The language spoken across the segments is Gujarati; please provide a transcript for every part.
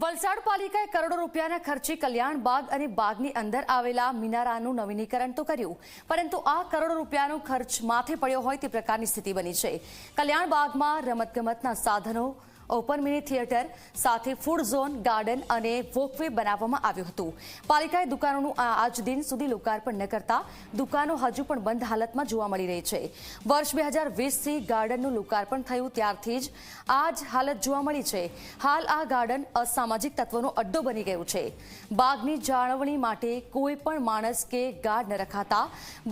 વલસાડ પાલિકાએ કરોડો રૂપિયાના ખર્ચે કલ્યાણ બાગ અને બાગની અંદર આવેલા મિનારાનું નવીનીકરણ તો કર્યું, પરંતુ આ કરોડો રૂપિયાનો ખર્ચ માથે પડ્યો હોય તે પ્રકારની સ્થિતિ બની છે. કલ્યાણ બાગમાં રમતગમતના સાધનો ઓપન મિની થિયેટર સાથે ફૂડ ઝોન, ગાર્ડન અને વોકવે બનાવવામાં આવ્યું હતું. પાલિકાએ દુકાનોનું આજ દિન સુધી લોકાર્પણ ન કરતા દુકાનો હજુ પણ બંધ હાલતમાં જોવા મળી રહી છે. વર્ષ બે હજાર વીસથી ગાર્ડનનું લોકાર્પણ થયું ત્યારથી જ આ જ હાલત જોવા મળી છે. હાલ આ ગાર્ડન અસામાજિક તત્વોનો અડ્ડો બની ગયું છે. બાગની જાળવણી માટે કોઈ પણ માણસ કે ગાર્ડ ન રખાતા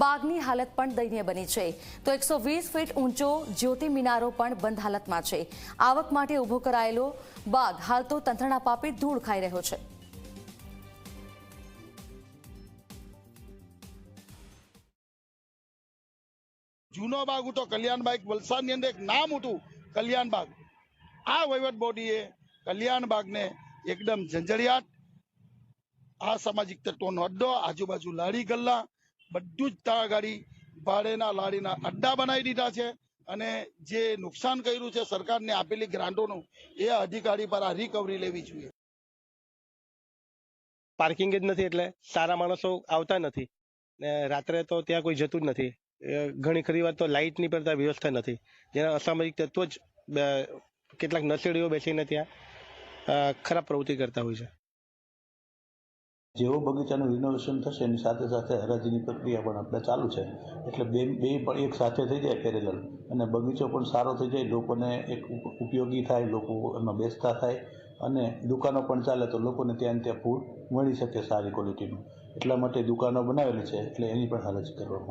બાગની હાલત પણ દયનીય બની છે. તો એકસો ફીટ ઊંચો જ્યોતિ મિનારો પણ બંધ હાલતમાં છે. આવક માટે ઊભો કરાયેલો બાગ હાલ તો તંત્રના પાપે ધૂળ ખાઈ રહ્યો છે. જૂનો બાગ હતો કલ્યાણ બાગ, વલસાડની અંદર એક નામ હતું કલ્યાણ આ વહીવટ બોડીએ કલ્યાણ એકદમ ઝંઝરિયાટ આ સામાજિક તત્વોનો અડ્ડો, આજુબાજુ લાડી ગલ્લા, બધું જ તળાગાડી ભાડેના લાડીના અડ્ડા બનાવી દીધા છે. અને જે નુકસાન કર્યું છે સરકારને આપેલી ગ્રાન્ટોનું, એ અધિકારી પર આ રિકવરી લેવી જોઈએ. પાર્કિંગ જ નથી એટલે સારા માણસો આવતા નથી. ને રાત્રે તો ત્યાં કોઈ જતું જ નથી. ઘણી ખરી વાર તો લાઇટની પણ ત્યાં વ્યવસ્થા નથી. જેના અસામાજિક તત્વો જ કેટલાક નશેડીઓ બેસીને ત્યાં ખરાબ પ્રવૃત્તિ કરતા હોય છે. જેવો બગીચાનું રિનોવેશન થશે, એની સાથે સાથે હરાજીની પ્રક્રિયા પણ આપણે ચાલુ છે. એટલે બે બે પણ એક સાથે થઈ જાય પેરેલલ અને બગીચો પણ સારો થઈ જાય, લોકોને એક ઉપ- ઉપયોગી થાય, લોકો એમાં બેસતા થાય. અને દુકાનો પણ ચાલે તો લોકોને ત્યાં ત્યાં ફૂડ મળી શકે સારી ક્વોલિટીનું એટલા માટે દુકાનો બનાવેલી છે, એટલે એની પણ હરાજી કરવામાં